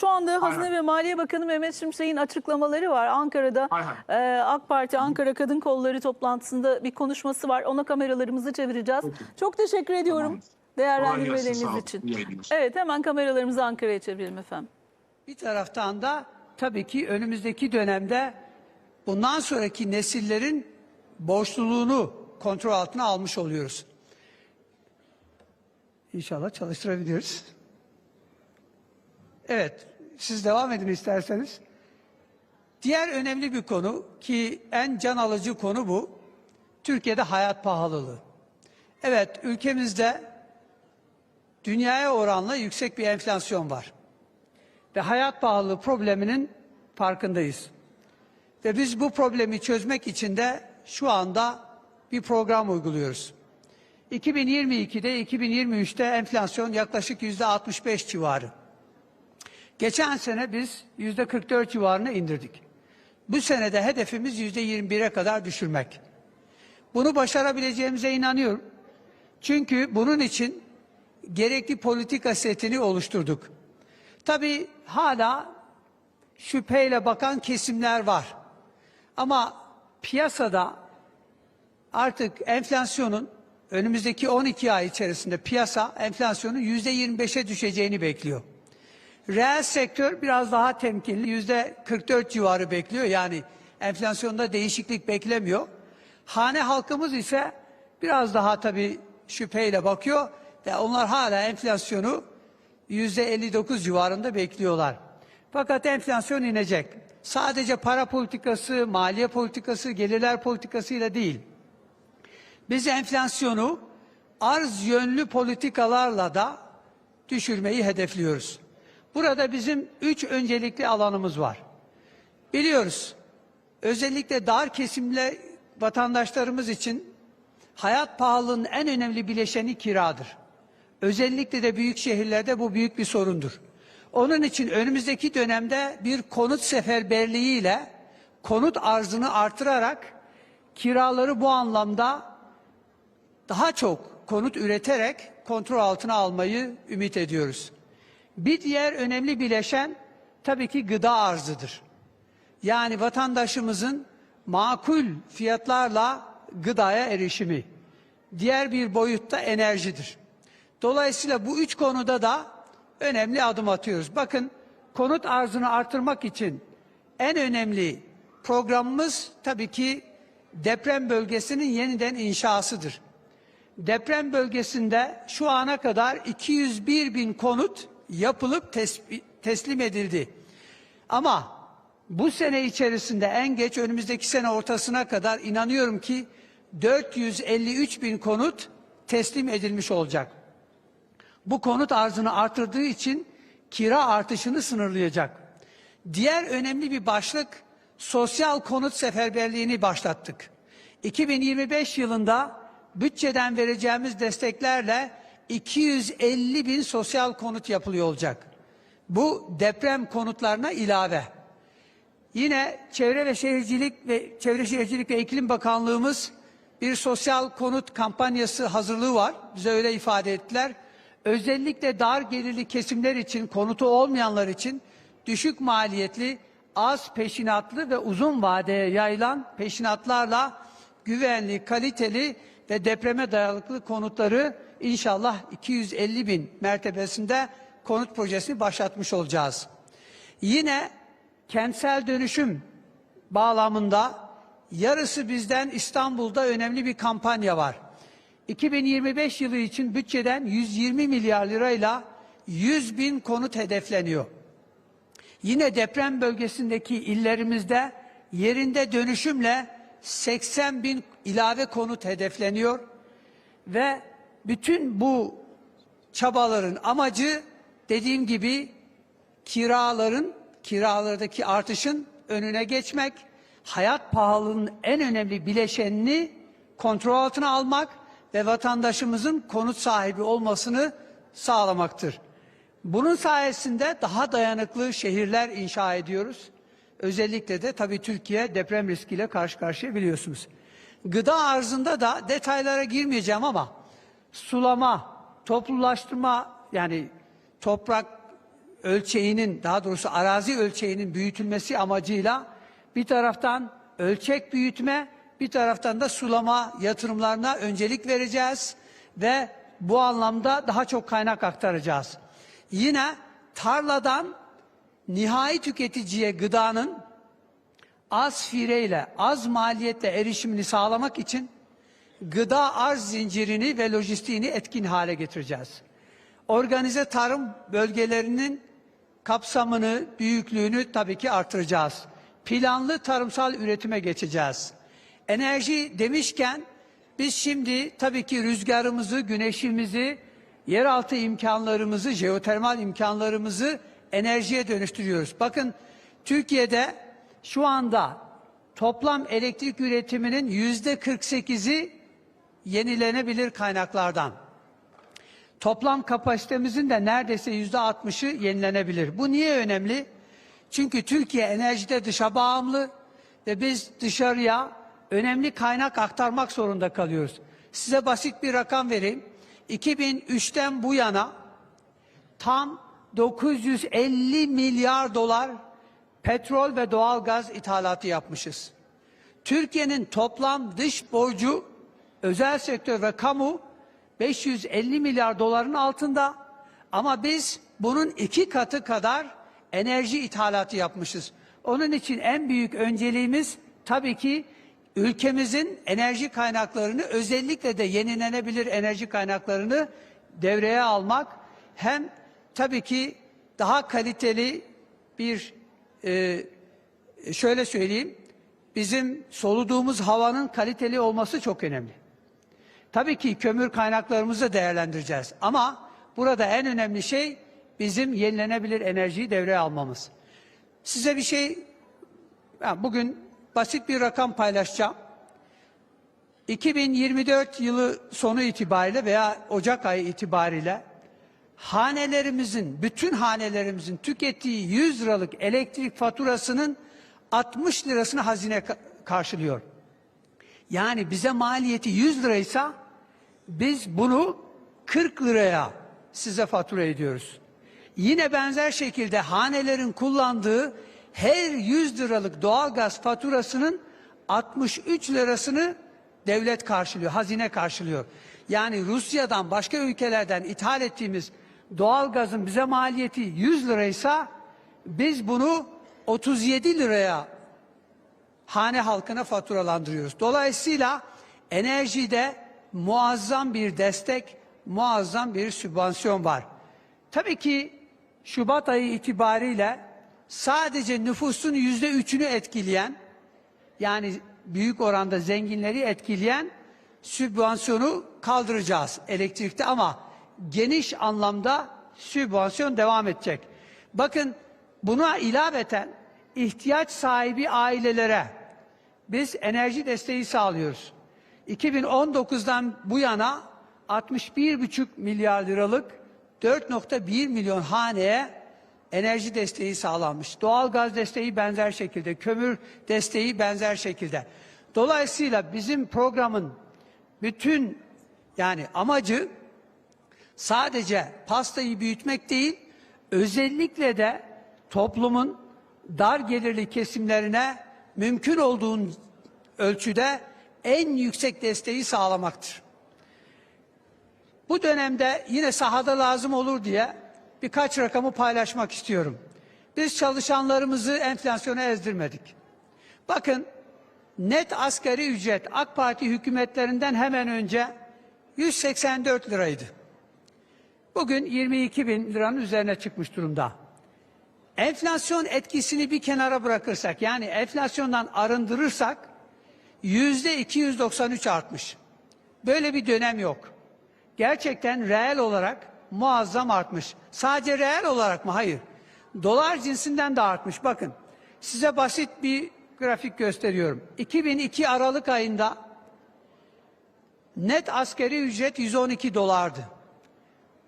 Şu anda Hazine Aynen. ve Maliye Bakanı Mehmet Şimşek'in açıklamaları var. Ankara'da Aynen. e, AK Parti Ankara Kadın Kolları toplantısında bir konuşması var. Ona kameralarımızı çevireceğiz. Peki. Çok teşekkür ediyorum Tamam. Değerlendirmeleriniz için. Evet hemen kameralarımızı Ankara'ya çevirelim efendim. Bir taraftan da tabii ki önümüzdeki dönemde bundan sonraki nesillerin borçluluğunu kontrol altına almış oluyoruz. İnşallah çalıştırabiliriz. Evet, siz devam edin isterseniz. Diğer önemli bir konu ki en can alıcı konu bu. Türkiye'de hayat pahalılığı. Evet, ülkemizde dünyaya oranla yüksek bir enflasyon var ve hayat pahalılığı probleminin farkındayız. Ve biz bu problemi çözmek için de şu anda bir program uyguluyoruz. 2022'de 2023'te enflasyon yaklaşık yüzde 65 civarı. Geçen sene biz yüzde 44 civarına indirdik. Bu senede hedefimiz yüzde 21'e kadar düşürmek. Bunu başarabileceğimize inanıyorum. Çünkü bunun için gerekli politika setini oluşturduk. Tabii hala şüpheyle bakan kesimler var. Ama piyasada artık enflasyonun önümüzdeki 12 ay içerisinde piyasa enflasyonun yüzde 25'e düşeceğini bekliyor. Reel sektör biraz daha temkinli yüzde 44 civarı bekliyor. Yani enflasyonda değişiklik beklemiyor. Hane halkımız ise biraz daha tabii şüpheyle bakıyor ve onlar hala enflasyonu yüzde 59 civarında bekliyorlar. Fakat enflasyon inecek. Sadece para politikası, maliye politikası, gelirler politikasıyla değil. Biz enflasyonu arz yönlü politikalarla da düşürmeyi hedefliyoruz. Burada bizim üç öncelikli alanımız var. Biliyoruz, özellikle dar kesimle vatandaşlarımız için hayat pahalılığının en önemli bileşeni kiradır. Özellikle de büyük şehirlerde bu büyük bir sorundur. Onun için önümüzdeki dönemde bir konut seferberliği ile konut arzını artırarak kiraları bu anlamda daha çok konut üreterek kontrol altına almayı ümit ediyoruz. Bir diğer önemli bileşen tabii ki gıda arzıdır. Yani vatandaşımızın makul fiyatlarla gıdaya erişimi. Diğer bir boyutta enerjidir. Dolayısıyla bu üç konuda da önemli adım atıyoruz. Bakın konut arzını artırmak için en önemli programımız tabii ki deprem bölgesinin yeniden inşasıdır. Deprem bölgesinde şu ana kadar 201 bin konut yapılıp teslim edildi. Ama bu sene içerisinde en geç önümüzdeki sene ortasına kadar inanıyorum ki 453 bin konut teslim edilmiş olacak. Bu konut arzını artırdığı için kira artışını sınırlayacak. Diğer önemli bir başlık sosyal konut seferberliğini başlattık. 2025 yılında bütçeden vereceğimiz desteklerle 250 bin sosyal konut yapılıyor olacak. Bu deprem konutlarına ilave. Yine Çevre ve Şehircilik ve Çevre Şehircilik ve İklim Bakanlığımız bir sosyal konut kampanyası hazırlığı var. Bize öyle ifade ettiler. Özellikle dar gelirli kesimler için, konutu olmayanlar için düşük maliyetli, az peşinatlı ve uzun vadeye yayılan peşinatlarla güvenli, kaliteli ve depreme dayanıklı konutları inşallah 250 bin mertebesinde konut projesini başlatmış olacağız. Yine kentsel dönüşüm bağlamında yarısı bizden İstanbul'da önemli bir kampanya var. 2025 yılı için bütçeden 120 milyar lirayla 100 bin konut hedefleniyor. Yine deprem bölgesindeki illerimizde yerinde dönüşümle 80 bin ilave konut hedefleniyor ve bütün bu çabaların amacı dediğim gibi kiraların, kiralardaki artışın önüne geçmek, hayat pahalılığının en önemli bileşenini kontrol altına almak ve vatandaşımızın konut sahibi olmasını sağlamaktır. Bunun sayesinde daha dayanıklı şehirler inşa ediyoruz. Özellikle de tabii Türkiye deprem riskiyle karşı karşıya biliyorsunuz. Gıda arzında da detaylara girmeyeceğim ama sulama, toplulaştırma yani toprak ölçeğinin daha doğrusu arazi ölçeğinin büyütülmesi amacıyla bir taraftan ölçek büyütme bir taraftan da sulama yatırımlarına öncelik vereceğiz ve bu anlamda daha çok kaynak aktaracağız. Yine tarladan nihai tüketiciye gıdanın az fireyle, az maliyetle erişimini sağlamak için gıda arz zincirini ve lojistiğini etkin hale getireceğiz. Organize tarım bölgelerinin kapsamını, büyüklüğünü tabii ki artıracağız. Planlı tarımsal üretime geçeceğiz. Enerji demişken biz şimdi tabii ki rüzgarımızı, güneşimizi, yeraltı imkanlarımızı, jeotermal imkanlarımızı enerjiye dönüştürüyoruz. Bakın Türkiye'de şu anda toplam elektrik üretiminin yüzde 48'i yenilenebilir kaynaklardan. Toplam kapasitemizin de neredeyse yüzde 60'ı yenilenebilir. Bu niye önemli? Çünkü Türkiye enerjide dışa bağımlı ve biz dışarıya önemli kaynak aktarmak zorunda kalıyoruz. Size basit bir rakam vereyim. 2003'ten bu yana tam 950 milyar dolar petrol ve doğal gaz ithalatı yapmışız. Türkiye'nin toplam dış borcu özel sektör ve kamu 550 milyar doların altında ama biz bunun iki katı kadar enerji ithalatı yapmışız. Onun için en büyük önceliğimiz tabii ki ülkemizin enerji kaynaklarını özellikle de yenilenebilir enerji kaynaklarını devreye almak hem tabii ki daha kaliteli bir e, şöyle söyleyeyim bizim soluduğumuz havanın kaliteli olması çok önemli. Tabii ki kömür kaynaklarımızı değerlendireceğiz ama burada en önemli şey bizim yenilenebilir enerjiyi devreye almamız. Size bir şey ben bugün basit bir rakam paylaşacağım. 2024 yılı sonu itibariyle veya Ocak ayı itibariyle hanelerimizin, bütün hanelerimizin tükettiği 100 liralık elektrik faturasının 60 lirasını hazine ka- karşılıyor. Yani bize maliyeti 100 liraysa biz bunu 40 liraya size fatura ediyoruz. Yine benzer şekilde hanelerin kullandığı her 100 liralık doğalgaz faturasının 63 lirasını devlet karşılıyor, hazine karşılıyor. Yani Rusya'dan başka ülkelerden ithal ettiğimiz doğalgazın bize maliyeti 100 liraysa biz bunu 37 liraya hane halkına faturalandırıyoruz. Dolayısıyla enerjide muazzam bir destek, muazzam bir sübvansiyon var. Tabii ki Şubat ayı itibariyle sadece nüfusun yüzde üçünü etkileyen, yani büyük oranda zenginleri etkileyen sübvansiyonu kaldıracağız elektrikte ama geniş anlamda sübvansiyon devam edecek. Bakın buna ilaveten ihtiyaç sahibi ailelere biz enerji desteği sağlıyoruz. 2019'dan bu yana 61,5 milyar liralık 4.1 milyon haneye enerji desteği sağlanmış. Doğal gaz desteği benzer şekilde, kömür desteği benzer şekilde. Dolayısıyla bizim programın bütün yani amacı sadece pastayı büyütmek değil, özellikle de toplumun dar gelirli kesimlerine mümkün olduğu ölçüde en yüksek desteği sağlamaktır. Bu dönemde yine sahada lazım olur diye birkaç rakamı paylaşmak istiyorum. Biz çalışanlarımızı enflasyona ezdirmedik. Bakın net asgari ücret AK Parti hükümetlerinden hemen önce 184 liraydı. Bugün 22 bin liranın üzerine çıkmış durumda. Enflasyon etkisini bir kenara bırakırsak yani enflasyondan arındırırsak yüzde 293 artmış. Böyle bir dönem yok. Gerçekten reel olarak muazzam artmış. Sadece reel olarak mı? Hayır. Dolar cinsinden de artmış. Bakın size basit bir grafik gösteriyorum. 2002 Aralık ayında net askeri ücret 112 dolardı.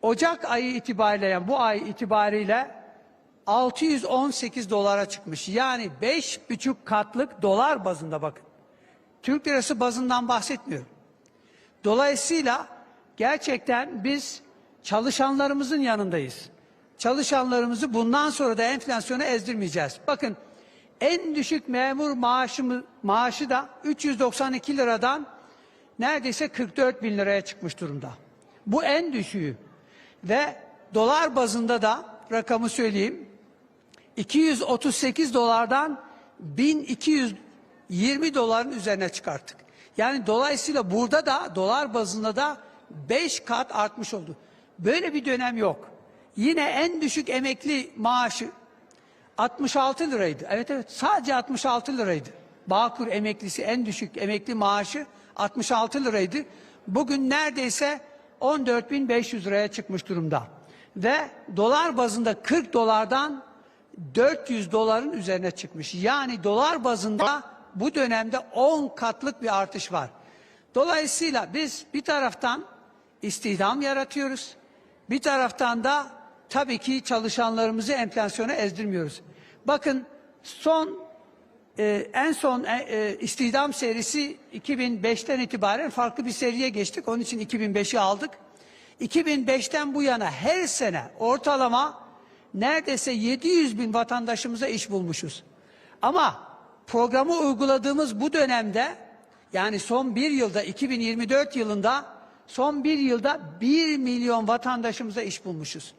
Ocak ayı itibariyle yani bu ay itibariyle 618 dolara çıkmış. Yani beş buçuk katlık dolar bazında bakın. Türk lirası bazından bahsetmiyorum. Dolayısıyla gerçekten biz çalışanlarımızın yanındayız. çalışanlarımızı bundan sonra da enflasyona ezdirmeyeceğiz. Bakın en düşük memur maaşı, maaşı da 392 liradan neredeyse 44 bin liraya çıkmış durumda. Bu en düşüğü. Ve dolar bazında da rakamı söyleyeyim. 238 dolardan 1220 doların üzerine çıkarttık. Yani dolayısıyla burada da dolar bazında da 5 kat artmış oldu. Böyle bir dönem yok. Yine en düşük emekli maaşı 66 liraydı. Evet evet sadece 66 liraydı. Bağkur emeklisi en düşük emekli maaşı 66 liraydı. Bugün neredeyse 14.500 liraya çıkmış durumda. Ve dolar bazında 40 dolardan 400 doların üzerine çıkmış. Yani dolar bazında bu dönemde 10 katlık bir artış var. Dolayısıyla biz bir taraftan istihdam yaratıyoruz. Bir taraftan da tabii ki çalışanlarımızı enflasyona ezdirmiyoruz. Bakın son e, en son e, e, istihdam serisi 2005'ten itibaren farklı bir seriye geçtik. Onun için 2005'i aldık. 2005'ten bu yana her sene ortalama neredeyse 700 bin vatandaşımıza iş bulmuşuz. Ama programı uyguladığımız bu dönemde yani son bir yılda 2024 yılında son bir yılda 1 milyon vatandaşımıza iş bulmuşuz.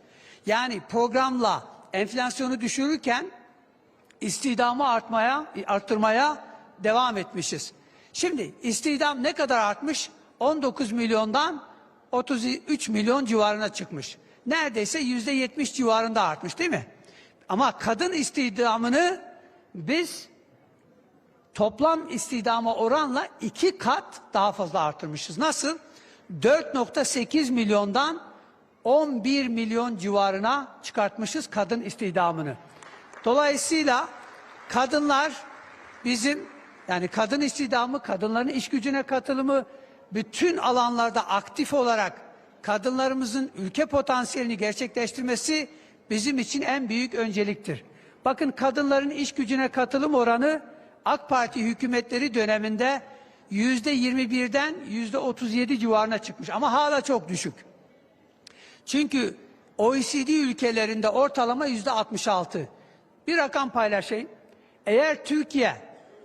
Yani programla enflasyonu düşürürken istihdamı artmaya, arttırmaya devam etmişiz. Şimdi istihdam ne kadar artmış? 19 milyondan 33 milyon civarına çıkmış. Neredeyse yüzde 70 civarında artmış değil mi? Ama kadın istihdamını biz toplam istihdama oranla iki kat daha fazla artırmışız. Nasıl? 4.8 milyondan 11 milyon civarına çıkartmışız kadın istihdamını. Dolayısıyla kadınlar bizim yani kadın istihdamı, kadınların iş gücüne katılımı bütün alanlarda aktif olarak kadınlarımızın ülke potansiyelini gerçekleştirmesi bizim için en büyük önceliktir. Bakın kadınların iş gücüne katılım oranı AK Parti hükümetleri döneminde yüzde 21'den yüzde 37 civarına çıkmış ama hala çok düşük. Çünkü OECD ülkelerinde ortalama yüzde 66. Bir rakam paylaşayım. Eğer Türkiye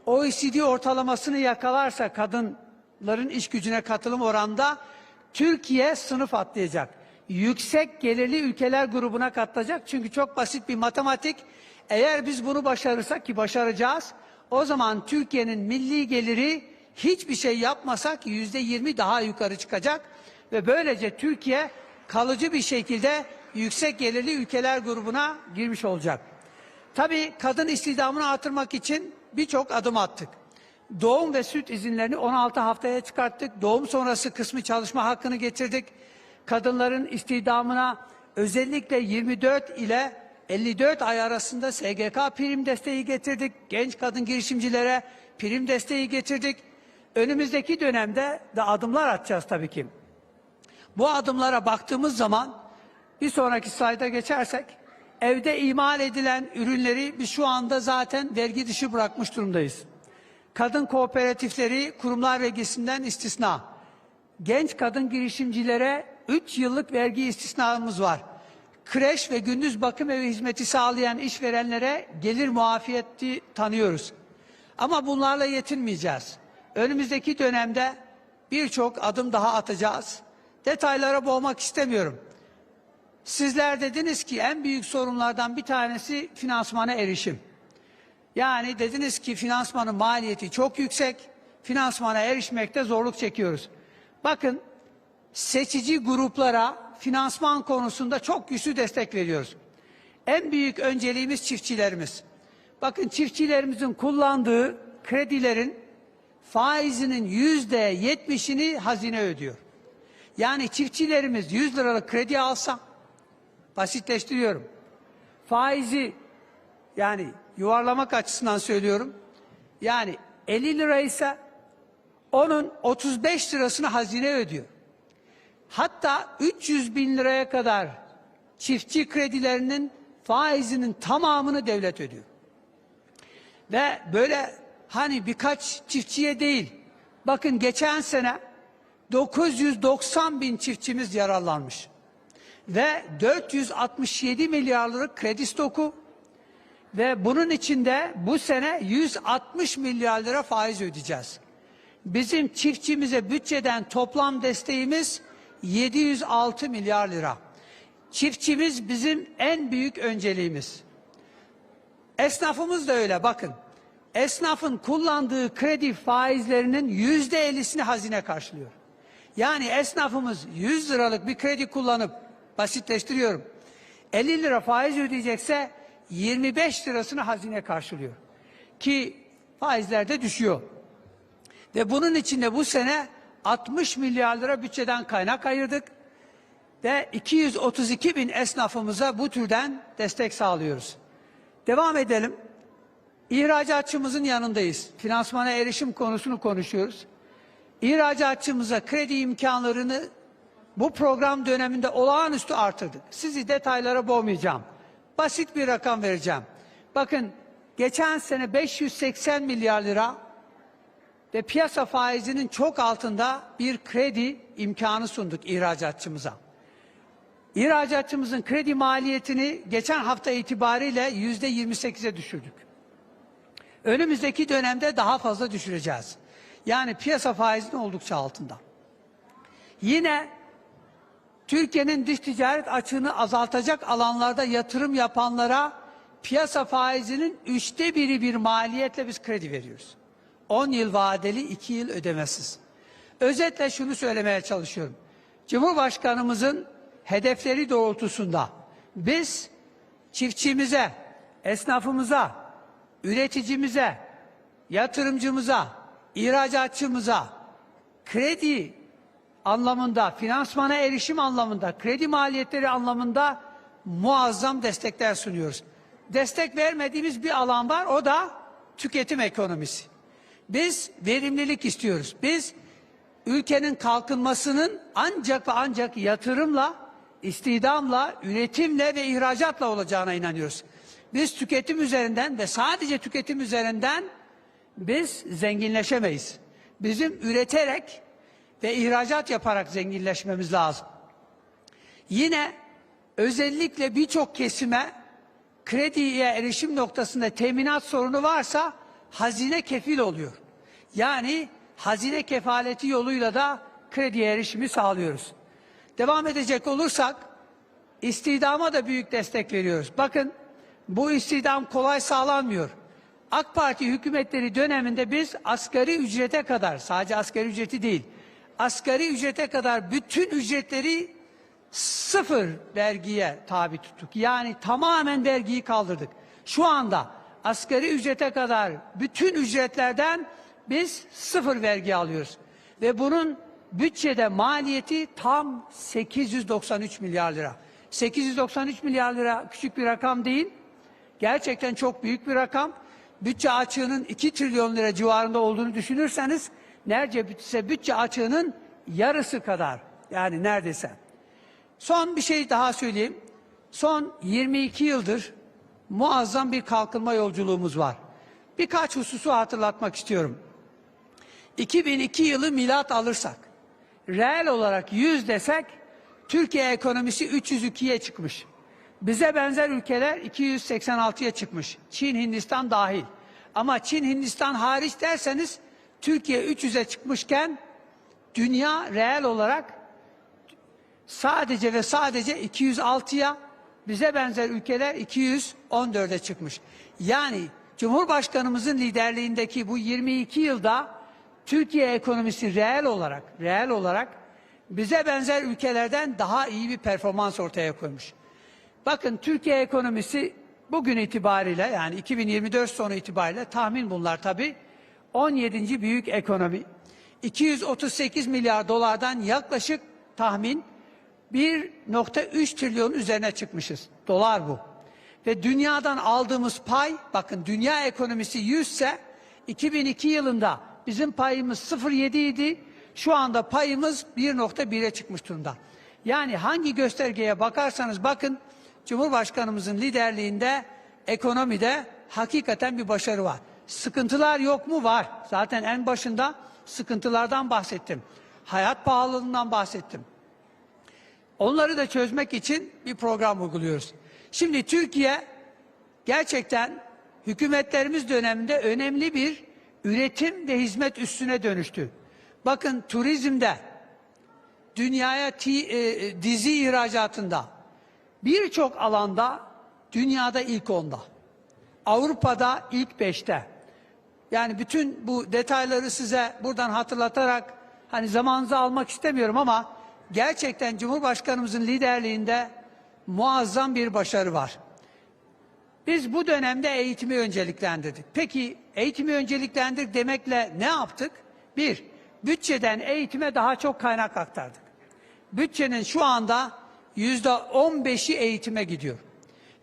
OECD ortalamasını yakalarsa kadınların iş gücüne katılım oranında Türkiye sınıf atlayacak. Yüksek gelirli ülkeler grubuna katılacak. Çünkü çok basit bir matematik. Eğer biz bunu başarırsak ki başaracağız, o zaman Türkiye'nin milli geliri hiçbir şey yapmasak yüzde yirmi daha yukarı çıkacak ve böylece Türkiye kalıcı bir şekilde yüksek gelirli ülkeler grubuna girmiş olacak. Tabii kadın istihdamını artırmak için birçok adım attık. Doğum ve süt izinlerini 16 haftaya çıkarttık. Doğum sonrası kısmı çalışma hakkını getirdik. Kadınların istihdamına özellikle 24 ile 54 ay arasında SGK prim desteği getirdik. Genç kadın girişimcilere prim desteği getirdik. Önümüzdeki dönemde de adımlar atacağız tabii ki. Bu adımlara baktığımız zaman bir sonraki slayda geçersek evde imal edilen ürünleri biz şu anda zaten vergi dışı bırakmış durumdayız. Kadın kooperatifleri kurumlar vergisinden istisna. Genç kadın girişimcilere 3 yıllık vergi istisnamız var. Kreş ve gündüz bakım evi hizmeti sağlayan işverenlere gelir muafiyeti tanıyoruz. Ama bunlarla yetinmeyeceğiz. Önümüzdeki dönemde birçok adım daha atacağız. Detaylara boğmak istemiyorum. Sizler dediniz ki en büyük sorunlardan bir tanesi finansmana erişim. Yani dediniz ki finansmanın maliyeti çok yüksek, finansmana erişmekte zorluk çekiyoruz. Bakın seçici gruplara finansman konusunda çok güçlü destek veriyoruz. En büyük önceliğimiz çiftçilerimiz. Bakın çiftçilerimizin kullandığı kredilerin faizinin yüzde yetmişini hazine ödüyor. Yani çiftçilerimiz 100 liralık kredi alsa, basitleştiriyorum. Faizi yani yuvarlamak açısından söylüyorum. Yani 50 liraysa onun 35 lirasını hazine ödüyor. Hatta 300 bin liraya kadar çiftçi kredilerinin faizinin tamamını devlet ödüyor. Ve böyle hani birkaç çiftçiye değil. Bakın geçen sene 990 bin çiftçimiz yararlanmış. Ve 467 milyar liralık kredi stoku ve bunun içinde bu sene 160 milyar lira faiz ödeyeceğiz. Bizim çiftçimize bütçeden toplam desteğimiz 706 milyar lira. Çiftçimiz bizim en büyük önceliğimiz. Esnafımız da öyle bakın. Esnafın kullandığı kredi faizlerinin yüzde ellisini hazine karşılıyor. Yani esnafımız 100 liralık bir kredi kullanıp basitleştiriyorum. 50 lira faiz ödeyecekse 25 lirasını hazine karşılıyor. Ki faizler de düşüyor. Ve bunun içinde bu sene 60 milyar lira bütçeden kaynak ayırdık. Ve 232 bin esnafımıza bu türden destek sağlıyoruz. Devam edelim. İhracatçımızın yanındayız. Finansmana erişim konusunu konuşuyoruz. İhracatçımıza kredi imkanlarını bu program döneminde olağanüstü artırdık. Sizi detaylara boğmayacağım. Basit bir rakam vereceğim. Bakın geçen sene 580 milyar lira ve piyasa faizinin çok altında bir kredi imkanı sunduk ihracatçımıza. İhracatçımızın kredi maliyetini geçen hafta itibariyle yüzde 28'e düşürdük. Önümüzdeki dönemde daha fazla düşüreceğiz. Yani piyasa faizinin oldukça altında. Yine Türkiye'nin dış ticaret açığını azaltacak alanlarda yatırım yapanlara piyasa faizinin üçte biri bir maliyetle biz kredi veriyoruz. 10 yıl vadeli, 2 yıl ödemesiz. Özetle şunu söylemeye çalışıyorum. Cumhurbaşkanımızın hedefleri doğrultusunda biz çiftçimize, esnafımıza, üreticimize, yatırımcımıza, ihracatçımıza kredi anlamında, finansmana erişim anlamında, kredi maliyetleri anlamında muazzam destekler sunuyoruz. Destek vermediğimiz bir alan var, o da tüketim ekonomisi. Biz verimlilik istiyoruz. Biz ülkenin kalkınmasının ancak ve ancak yatırımla, istihdamla, üretimle ve ihracatla olacağına inanıyoruz. Biz tüketim üzerinden ve sadece tüketim üzerinden biz zenginleşemeyiz. Bizim üreterek ve ihracat yaparak zenginleşmemiz lazım. Yine özellikle birçok kesime krediye erişim noktasında teminat sorunu varsa hazine kefil oluyor. Yani hazine kefaleti yoluyla da krediye erişimi sağlıyoruz. Devam edecek olursak istihdama da büyük destek veriyoruz. Bakın bu istihdam kolay sağlanmıyor. AK Parti hükümetleri döneminde biz asgari ücrete kadar sadece asgari ücreti değil asgari ücrete kadar bütün ücretleri sıfır vergiye tabi tuttuk. Yani tamamen vergiyi kaldırdık. Şu anda asgari ücrete kadar bütün ücretlerden biz sıfır vergi alıyoruz. Ve bunun bütçede maliyeti tam 893 milyar lira. 893 milyar lira küçük bir rakam değil. Gerçekten çok büyük bir rakam. Bütçe açığının 2 trilyon lira civarında olduğunu düşünürseniz neredeyse bütçe açığının yarısı kadar. Yani neredeyse. Son bir şey daha söyleyeyim. Son 22 yıldır muazzam bir kalkınma yolculuğumuz var. Birkaç hususu hatırlatmak istiyorum. 2002 yılı milat alırsak, reel olarak 100 desek, Türkiye ekonomisi 302'ye çıkmış. Bize benzer ülkeler 286'ya çıkmış. Çin, Hindistan dahil. Ama Çin, Hindistan hariç derseniz Türkiye 300'e çıkmışken dünya reel olarak sadece ve sadece 206'ya bize benzer ülkeler 214'e çıkmış. Yani Cumhurbaşkanımızın liderliğindeki bu 22 yılda Türkiye ekonomisi reel olarak reel olarak bize benzer ülkelerden daha iyi bir performans ortaya koymuş. Bakın Türkiye ekonomisi bugün itibariyle yani 2024 sonu itibariyle tahmin bunlar tabii 17. büyük ekonomi. 238 milyar dolardan yaklaşık tahmin 1.3 trilyon üzerine çıkmışız. Dolar bu. Ve dünyadan aldığımız pay, bakın dünya ekonomisi 100 ise 2002 yılında bizim payımız 0.7 idi. Şu anda payımız 1.1'e çıkmış durumda. Yani hangi göstergeye bakarsanız bakın Cumhurbaşkanımızın liderliğinde ekonomide hakikaten bir başarı var. Sıkıntılar yok mu? Var. Zaten en başında sıkıntılardan bahsettim. Hayat pahalılığından bahsettim. Onları da çözmek için bir program uyguluyoruz. Şimdi Türkiye gerçekten hükümetlerimiz döneminde önemli bir üretim ve hizmet üstüne dönüştü. Bakın turizmde, dünyaya ti- e, dizi ihracatında, birçok alanda dünyada ilk onda. Avrupa'da ilk beşte. Yani bütün bu detayları size buradan hatırlatarak hani zamanınızı almak istemiyorum ama gerçekten Cumhurbaşkanımızın liderliğinde muazzam bir başarı var. Biz bu dönemde eğitimi önceliklendirdik. Peki eğitimi önceliklendirdik demekle ne yaptık? Bir, bütçeden eğitime daha çok kaynak aktardık. Bütçenin şu anda yüzde on beşi eğitime gidiyor.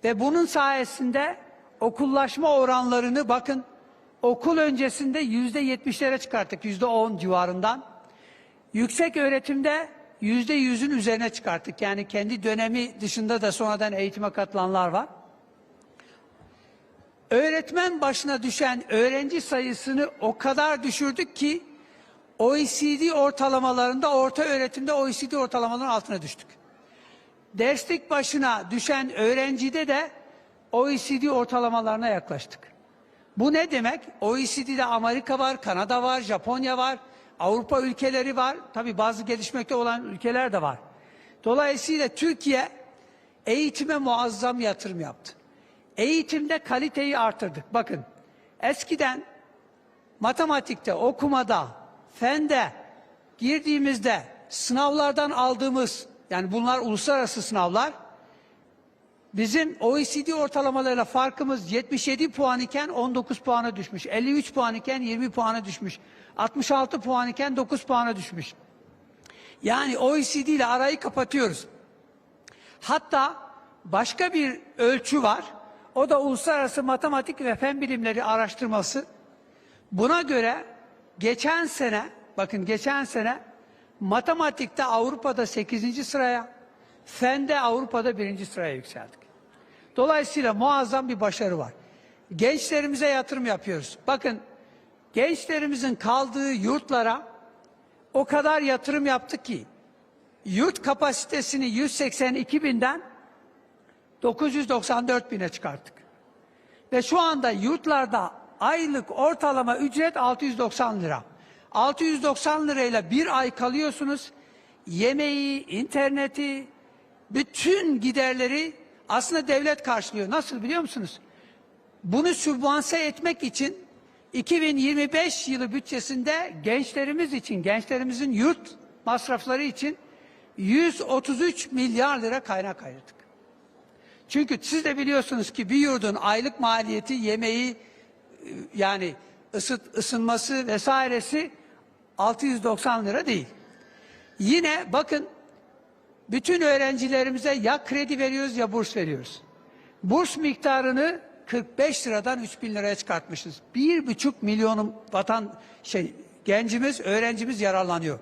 Ve bunun sayesinde okullaşma oranlarını bakın okul öncesinde yüzde yetmişlere çıkarttık. Yüzde on civarından. Yüksek öğretimde yüzde yüzün üzerine çıkarttık. Yani kendi dönemi dışında da sonradan eğitime katılanlar var. Öğretmen başına düşen öğrenci sayısını o kadar düşürdük ki OECD ortalamalarında orta öğretimde OECD ortalamalarının altına düştük. Derslik başına düşen öğrencide de OECD ortalamalarına yaklaştık. Bu ne demek? OECD'de Amerika var, Kanada var, Japonya var, Avrupa ülkeleri var. Tabi bazı gelişmekte olan ülkeler de var. Dolayısıyla Türkiye eğitime muazzam yatırım yaptı. Eğitimde kaliteyi artırdık. Bakın eskiden matematikte, okumada, fende girdiğimizde sınavlardan aldığımız yani bunlar uluslararası sınavlar bizim OECD ortalamalarıyla farkımız 77 puan iken 19 puana düşmüş. 53 puan iken 20 puana düşmüş. 66 puan iken 9 puana düşmüş. Yani OECD ile arayı kapatıyoruz. Hatta başka bir ölçü var. O da Uluslararası Matematik ve Fen Bilimleri Araştırması. Buna göre geçen sene, bakın geçen sene matematikte Avrupa'da 8. sıraya, fende Avrupa'da 1. sıraya yükseldik. Dolayısıyla muazzam bir başarı var. Gençlerimize yatırım yapıyoruz. Bakın gençlerimizin kaldığı yurtlara o kadar yatırım yaptık ki yurt kapasitesini 182 binden 994 bine çıkarttık. Ve şu anda yurtlarda aylık ortalama ücret 690 lira. 690 lirayla bir ay kalıyorsunuz. Yemeği, interneti, bütün giderleri aslında devlet karşılıyor. Nasıl biliyor musunuz? Bunu sübvanse etmek için 2025 yılı bütçesinde gençlerimiz için, gençlerimizin yurt masrafları için 133 milyar lira kaynak ayırdık. Çünkü siz de biliyorsunuz ki bir yurdun aylık maliyeti yemeği e, yani ısıt, ısınması vesairesi 690 lira değil. Yine bakın bütün öğrencilerimize ya kredi veriyoruz ya burs veriyoruz. Burs miktarını 45 liradan 3 bin liraya çıkartmışız. Bir buçuk milyonun vatan şey gencimiz, öğrencimiz yararlanıyor.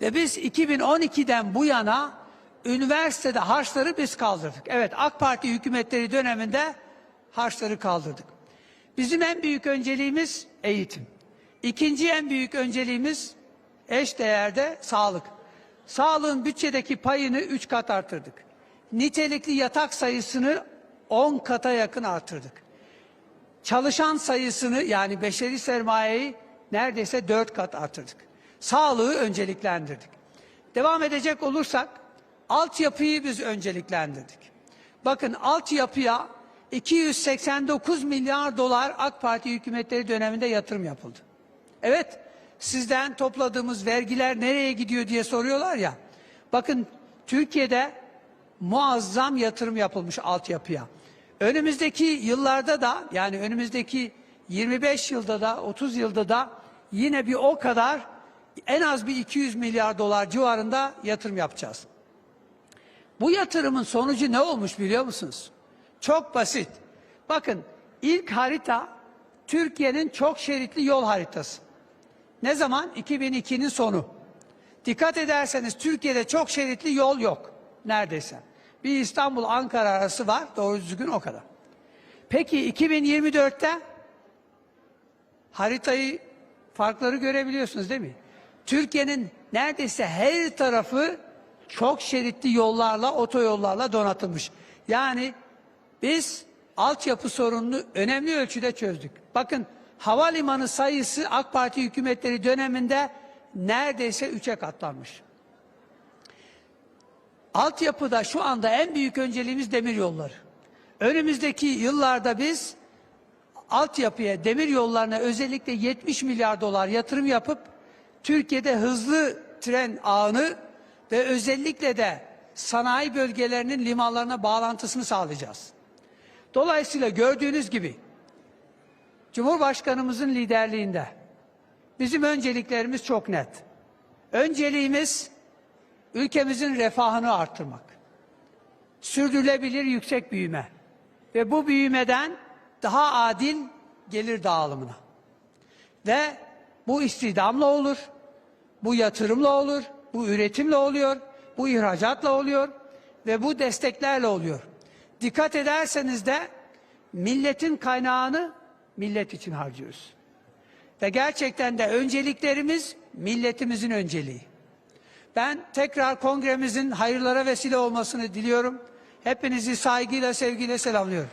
Ve biz 2012'den bu yana üniversitede harçları biz kaldırdık. Evet AK Parti hükümetleri döneminde harçları kaldırdık. Bizim en büyük önceliğimiz eğitim. İkinci en büyük önceliğimiz eş değerde sağlık. Sağlığın bütçedeki payını 3 kat artırdık. Nitelikli yatak sayısını 10 kata yakın artırdık. Çalışan sayısını yani beşeri sermayeyi neredeyse 4 kat artırdık. Sağlığı önceliklendirdik. Devam edecek olursak altyapıyı biz önceliklendirdik. Bakın altyapıya 289 milyar dolar AK Parti hükümetleri döneminde yatırım yapıldı. Evet, sizden topladığımız vergiler nereye gidiyor diye soruyorlar ya. Bakın Türkiye'de muazzam yatırım yapılmış altyapıya. Önümüzdeki yıllarda da yani önümüzdeki 25 yılda da 30 yılda da yine bir o kadar en az bir 200 milyar dolar civarında yatırım yapacağız. Bu yatırımın sonucu ne olmuş biliyor musunuz? Çok basit. Bakın ilk harita Türkiye'nin çok şeritli yol haritası. Ne zaman? 2002'nin sonu. Dikkat ederseniz Türkiye'de çok şeritli yol yok neredeyse. Bir İstanbul Ankara arası var doğru düzgün o kadar. Peki 2024'te haritayı farkları görebiliyorsunuz değil mi? Türkiye'nin neredeyse her tarafı çok şeritli yollarla, otoyollarla donatılmış. Yani biz altyapı sorununu önemli ölçüde çözdük. Bakın havalimanı sayısı AK Parti hükümetleri döneminde neredeyse üçe katlanmış. Altyapıda şu anda en büyük önceliğimiz demir yolları. Önümüzdeki yıllarda biz altyapıya, demir yollarına özellikle 70 milyar dolar yatırım yapıp Türkiye'de hızlı tren ağını ve özellikle de sanayi bölgelerinin limanlarına bağlantısını sağlayacağız. Dolayısıyla gördüğünüz gibi Cumhurbaşkanımızın liderliğinde bizim önceliklerimiz çok net. Önceliğimiz ülkemizin refahını artırmak. Sürdürülebilir yüksek büyüme ve bu büyümeden daha adil gelir dağılımına. Ve bu istihdamla olur, bu yatırımla olur, bu üretimle oluyor, bu ihracatla oluyor ve bu desteklerle oluyor. Dikkat ederseniz de milletin kaynağını millet için harcıyoruz. Ve gerçekten de önceliklerimiz milletimizin önceliği. Ben tekrar kongremizin hayırlara vesile olmasını diliyorum. Hepinizi saygıyla, sevgiyle selamlıyorum.